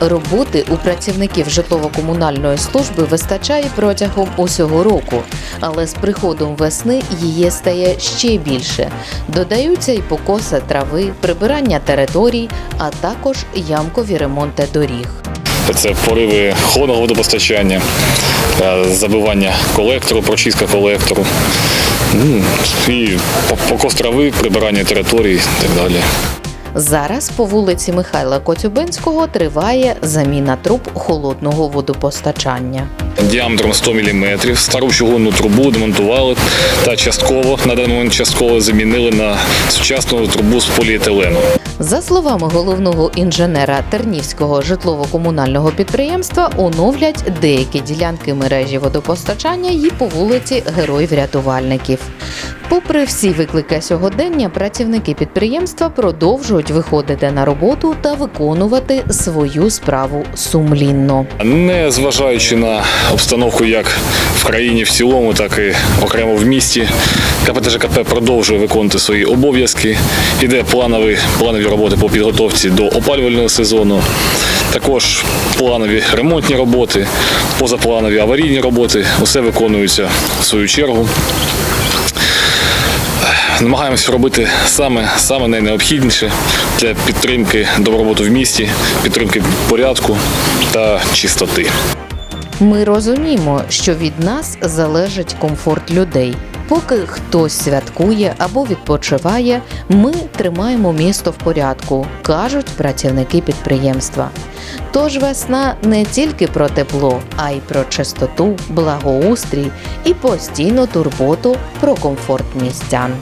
Роботи у працівників житлово-комунальної служби вистачає протягом усього року, але з приходом весни її стає ще більше. Додаються й покоси трави, прибирання територій, а також ямкові ремонти доріг. Це пориви холодного водопостачання, е, забивання колектору, прочистка колектору, ну, і покос трави, прибирання територій і так далі. Зараз по вулиці Михайла Коцюбинського триває заміна труб холодного водопостачання. Діаметром 100 мм. Стару чугунну трубу демонтували та частково на даний момент частково замінили на сучасну трубу з поліетилену. За словами головного інженера Тернівського житлово-комунального підприємства, оновлять деякі ділянки мережі водопостачання і по вулиці Героїв-рятувальників. Попри всі виклики сьогодення, працівники підприємства продовжують виходити на роботу та виконувати свою справу сумлінно. Не зважаючи на обстановку як в країні в цілому, так і окремо в місті, КПТЖКП продовжує виконувати свої обов'язки. Іде планові, планові роботи по підготовці до опалювального сезону. Також планові ремонтні роботи, позапланові аварійні роботи. Усе виконується в свою чергу. Намагаємося робити саме, саме найнеобхідніше для підтримки добробуту в місті, підтримки порядку та чистоти. Ми розуміємо, що від нас залежить комфорт людей. Поки хтось святкує або відпочиває, ми тримаємо місто в порядку, кажуть працівники підприємства. Тож весна не тільки про тепло, а й про чистоту, благоустрій і постійну турботу про комфорт містян.